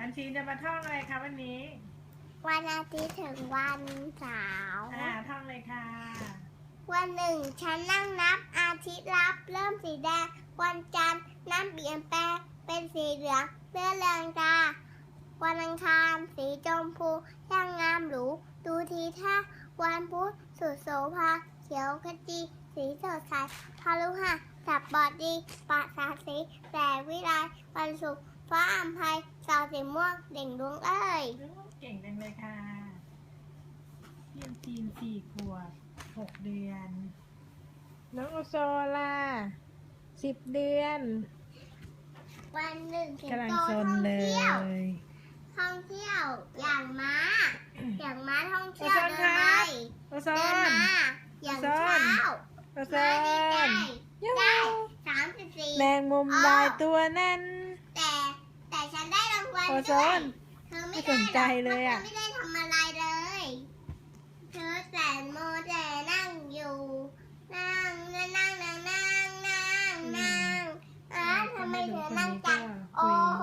อันชีจะมาท่องอะไรคะวันนี้ วันอาทิตย์ถึงวันเสาร์อ่าท่องเลยค่ะ วันหนึ่งฉันนั่งนับอาทิตย์รับเริ่มสีแดง วันจันทร์น้ำเปลี่ยนแปลงเป็นสีเหลืองเลื่อนเรืองตาวันอังคารสีชมพูช่างงามหรูดูทีท่าวันพุธสุดโสภาเขียวขจีสีสดใสพารุหะสับบอดดีปะสาสีแสงวิไลวันศุกร์ ฟ้าอัมภัยสาวสีม่วงเด่งดวงเอ้ยเก่งจังเลยค่ะเพียนจีนสี่ขวบหกเดือน น้องโอโซล่ะสิบเดือนวันหนึ่งสิงกำลังโตซท่อนงเลเที่ยวย ท่องเที่ยวอย่างม้า อย่างม้าท่องเที่ยวโอโซนเดินคไปรับโอโซเดินน มาอย่างโอโซเช้านโอโซม้าดีใจนยูได้สามสิบสี่แมงมุมลายตัวนั้นแต่แต่ ฉันได้รางวัลอด้วยน เธอไม่ไสนใจเลยอะเพรไม่ได้ทำอะไรเลย เธอแสนโมแต่นั่งอยู่ นั่งนั่งนั่งนั่งนั่งนั่งอ้าทำไมเธอนั่งจัง โอ้โห